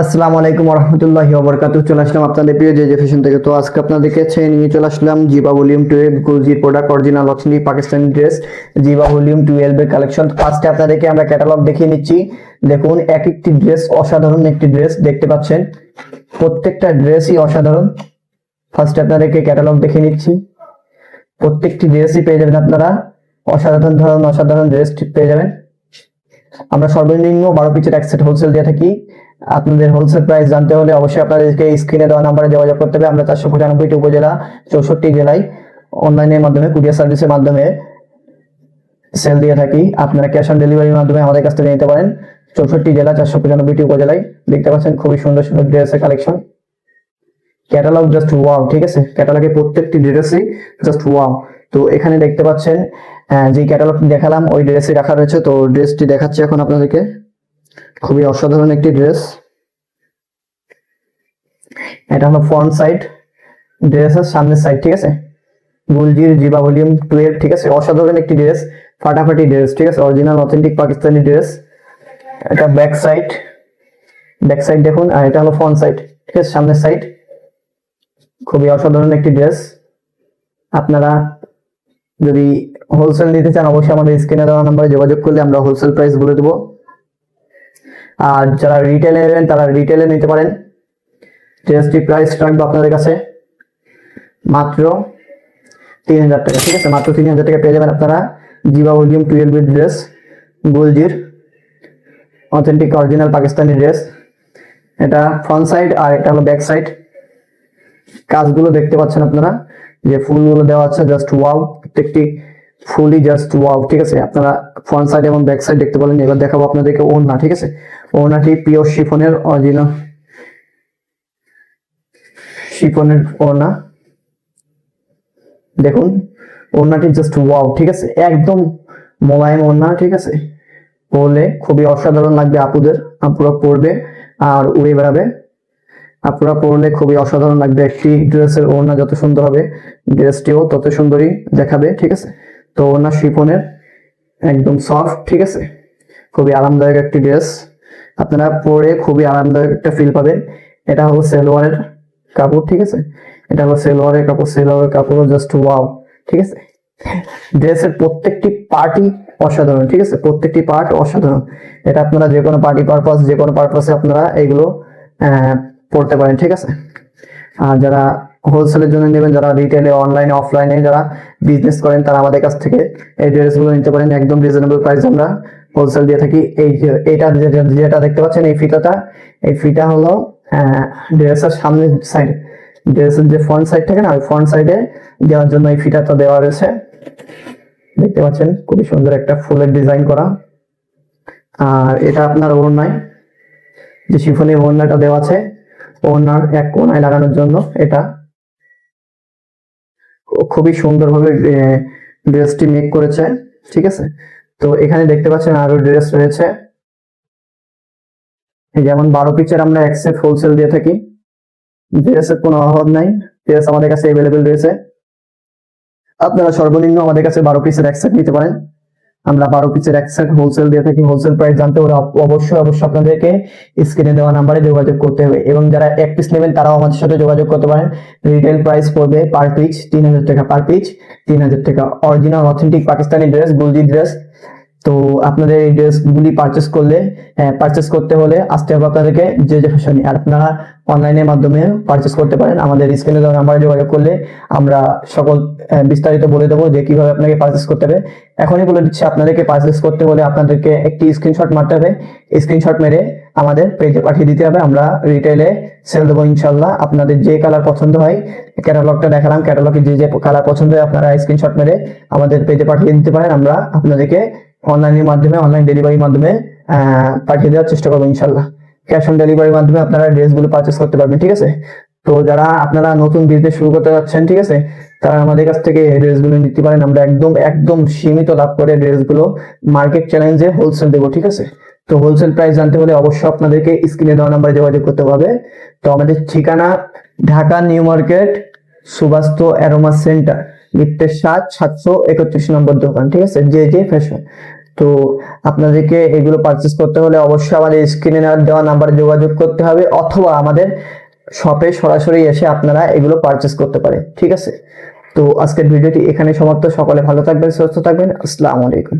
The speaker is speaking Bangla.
আসসালামু আলাইকুম রহমতুল্লাহি ওবরকাত চলে আসলাম আপনাদের প্রিয় যে ফ্যাশন থেকে। তো আজকে আপনাদেরকে নিয়ে চলে আসলাম Ziba volume twelve Gulji product original authentic Pakistani dress Ziba volume twelve এর কালেকশন ফার্স্টে আপনাদেরকে আমরা ক্যাটালগ দেখিয়ে নিচ্ছি। দেখুন, এক একটি ড্রেস অসাধারণ একটি ড্রেস দেখতে পাচ্ছেন। প্রত্যেকটা ড্রেসই অসাধারণ। ফার্স্টে আপনাদেরকে ক্যাটালগ দেখিয়ে নিচ্ছি। প্রত্যেকটি ড্রেসই পেয়ে যাবেন আপনারা। অসাধারণ ধরনের অসাধারণ ড্রেস পেয়ে যাবেন। আমরা সর্বনিম্ন বারো পিচের এক সেট হোলসেল দিয়ে থাকি। আপনাদের হোলসেল প্রাইস জানতে হলে অবশ্যই আপনাদেরকে স্ক্রিনে দেওয়া নাম্বারে যোগাযোগ করতে হবে। আমরা চারশো পঁচানব্বইটি উপজেলা, চৌষট্টি জেলায় অনলাইনের মাধ্যমে, কুরিয়ার সার্ভিসের মাধ্যমে সেল দিয়ে থাকি। আপনারা ক্যাশ অন ডেলিভারির মাধ্যমে আমাদের কাছ থেকে নিতে পারেন। চৌষট্টি জেলা, চারশো পঁচানব্বইটি উপজেলায় দেখতে পাচ্ছেন খুবই সুন্দর সুন্দর ড্রেসের কালেকশন ক্যাটালগ জাস্ট ওয়াও ঠিক আছে? ক্যাটালগে প্রত্যেকটি ড্রেসই জাস্ট ওয়াও তো এখানে দেখতে পাচ্ছেন যে ক্যাটালগটি দেখালাম, ওই ড্রেসই রাখা রয়েছে। তো ড্রেসটি দেখাচ্ছি এখন আপনাদেরকে। খুবই অসাধারণ একটি ড্রেস এটা হলো ফ্রন্ট সাইড ড্রেসের সামনের সাইড ঠিক আছে? গুলজির জিবা ভলিউম টুয়েলভ, ঠিক আছে? অসাধারণ একটি ড্রেস ফাটাফাটি ড্রেস ঠিক আছে? অরিজিনাল অথেন্টিক পাকিস্তানি ড্রেস এটা ব্যাক সাইড ব্যাক সাইড দেখুন, আর এটা হলো ফ্রন্ট সাইড ঠিক আছে? সামনের সাইড খুবই অসাধারণ একটি ড্রেস আপনারা যদি হোলসেল নিতে চান, অবশ্যই আমাদের স্ক্রিনে দেওয়া নাম্বারে যোগাযোগ করলে আমরা হোলসেল প্রাইস বলে দেবো। আর যারা রিটেলে নেবেন, তারা রিটেলে নিতে পারেন। ড্রেসটি প্রাইস রাখব আপনাদের কাছে। মাত্র তিন হাজার টাকা, ঠিক আছে? মাত্র তিন হাজার টাকা পেয়ে যাবেন আপনারা। জিবা ভলিউম টুয়েলভ ড্রেস গোলজির অথেন্টিক অরিজিনাল পাকিস্তানি ড্রেস এটা ফ্রন্ট সাইড আর এটা হলো ব্যাক সাইড কাজগুলো দেখতে পাচ্ছেন আপনারা। যে ফুলগুলো দেওয়া আছে জাস্ট ওয়াও প্রত্যেকটি ফুলই জাস্ট ওয়াও ঠিক আছে? আপনারা ফ্রন্ট সাইড এবং ব্যাক সাইড দেখতে পারেন। এবার দেখাবো আপনাদেরকে ওড়না, ঠিক আছে? ওড়নাটি পিওর শিফনের অরিজিনাল শিফনের ওড়না। দেখুন, ওড়নাটি জাস্ট ওয়াও ঠিক আছে? একদম মোলায়েম ওড়না, ঠিক আছে? পরলে খুবই অসাধারণ লাগবে, আপুদের। আপুরা পরবে আর উড়ে বেড়াবে। আপনারা পরলে খুবই অসাধারণ লাগবে একটি ড্রেসের ওড়না, যত সুন্দর হবে ড্রেসটিও তত সুন্দরই দেখাবে, ঠিক আছে? তো ওড়না শিফনের একদম সফট ঠিক আছে? খুবই আরামদায়ক একটি ড্রেস। আপনারা পরে খুবই আরামদায়ক একটা ফিল পাবেন। এটা হলো সেলোয়ারের কাপড়, ঠিক আছে? এটা হলো সেলোয়ারের কাপড় সেলোয়ারের কাপড় জাস্ট ওয়াও ঠিক আছে? ড্রেসের প্রত্যেকটি পার্টি অসাধারণ, ঠিক আছে? প্রত্যেকটি পার্ট অসাধারণ। এটা আপনারা যে কোনো পার্টি পারপাস যে কোনো পারপাসে আপনারা এগুলো পড়তে পারেন, ঠিক আছে? আর যারা হোলসেলের জন্য নেবেন, যারা রিটেলে অনলাইনে অফলাইনে যারা বিজনেস করেন, তারা আমাদের কাছ থেকে এই ড্রেসগুলো নিতে পারেন। একদম রিজনেবল প্রাইস আমরা হোলসেল দিয়ে থাকি। এই এটা যেটা দেখতে পাচ্ছেন, এই ফিতাটা, এই ফিতা হলো ড্রেসের সামনের সাইড ড্রেসের যে ফ্রন্ট সাইড থাকে না, ওই ফ্রন্ট সাইডে দেওয়ার জন্য এই ফিতাটা দেওয়া রয়েছে। দেখতে পাচ্ছেন, খুবই সুন্দর একটা ফুলের ডিজাইন করা। আর এটা আপনার ওড়নায়, যে শিফনের ওড়নাটা দেওয়া আছে ওড়নার এক কোনায় লাগানোর জন্য এটা খুবই সুন্দরভাবে ড্রেসটি মেক করেছে, ঠিক আছে? তো এখানে দেখতে পাচ্ছেন আরও ড্রেস রয়েছে। যেমন বারো পিচের আমরা এক সেট হোলসেল দিয়ে থাকি। ড্রেসের কোনো অভাব নাই, ড্রেস আমাদের কাছে অ্যাভেলেবেল রয়েছে। আপনারা সর্বনিম্ন আমাদের কাছে বারো পিসের এক নিতে পারেন। আমরা বারো পিসের এক সেট হোলসেল দিয়ে থাকি হোলসেল প্রাইস জানতে হলে অবশ্যই অবশ্যই আপনাদেরকে স্ক্রিনে দেওয়া নাম্বারে যোগাযোগ করতে হবে। এবং যারা এক পিস নেবেন, তারাও আমাদের সাথে যোগাযোগ করতে পারেন। রিটেল প্রাইস পড়বে পার পিচ তিন হাজার টাকা পার পিস তিন হাজার টাকা। Original authentic Pakistani dress Gulji dress তো আপনাদের এই ড্রেসগুলি পারচেস করলে পারচেস করতে হলে আসতে হবে আপনাদেরকে যে যে ফ্যাশনে আর আপনারা অনলাইনের মাধ্যমে পারচেস করতে পারেন। আমাদের স্ক্রিনে দেওয়া নাম্বারে যোগাযোগ করলে আমরা সকল বিস্তারিত বলে দেবো যে কীভাবে আপনাকে পারচেস করতে হবে। এখনই বলে দিচ্ছি, আপনাদেরকে পারচেস করতে হলে আপনাদেরকে একটি স্ক্রিনশট মারতে হবে। স্ক্রিনশট মেরে আমাদের পেজে পাঠিয়ে দিতে হবে। আমরা রিটেলে সেল দেবো ইনশাল্লাহ আপনাদের যে কালার পছন্দ হয় ক্যাটালগটা দেখালাম। ক্যাটালগে যে যে কালার পছন্দ হয়, আপনারা স্ক্রিনশট মেরে আমাদের পেজে পাঠিয়ে দিতে পারেন। আমরা আপনাদেরকে অনলাইনের মাধ্যমে অনলাইন ডেলিভারির মাধ্যমে পাঠিয়ে দেওয়ার চেষ্টা করব ইনশাল্লাহ ক্যাশ অন ডেলিভারির মাধ্যমে আপনারা ড্রেসগুলো পারচেস করতে পারবেন, ঠিক আছে? তো যারা আপনারা নতুন বিজনেস শুরু করতে যাচ্ছেন, ঠিক আছে, তারা আমাদের কাছ থেকে ড্রেসগুলো নিতে পারেন। আমরা একদম একদম সীমিত লাভ করে ড্রেসগুলো মার্কেট চ্যালেঞ্জে হোলসেল দেবো, ঠিক আছে? তো হোলসেল প্রাইস জানতে হলে অবশ্যই আপনাদেরকে স্ক্রিনে দেওয়া নাম্বারে যোগাযোগ করতে হবে। তো আমাদের ঠিকানা Dhaka new market, Subastu aroma centre. লিফটের সাত সাতশো একত্রিশ নম্বর দোকান, ঠিক আছে? যে যে ফ্যাশন তো আপনাদেরকে এগুলো পারচেস করতে হলে অবশ্যই আমাদের স্ক্রিনে দেওয়া নাম্বারে যোগাযোগ করতে হবে, অথবা আমাদের শপে সরাসরি এসে আপনারা এগুলো পারচেস করতে পারে ঠিক আছে? তো আজকের ভিডিওটি এখানে সমাপ্ত। সকলে ভালো থাকবেন, সুস্থ থাকবেন। আসসালামু আলাইকুম।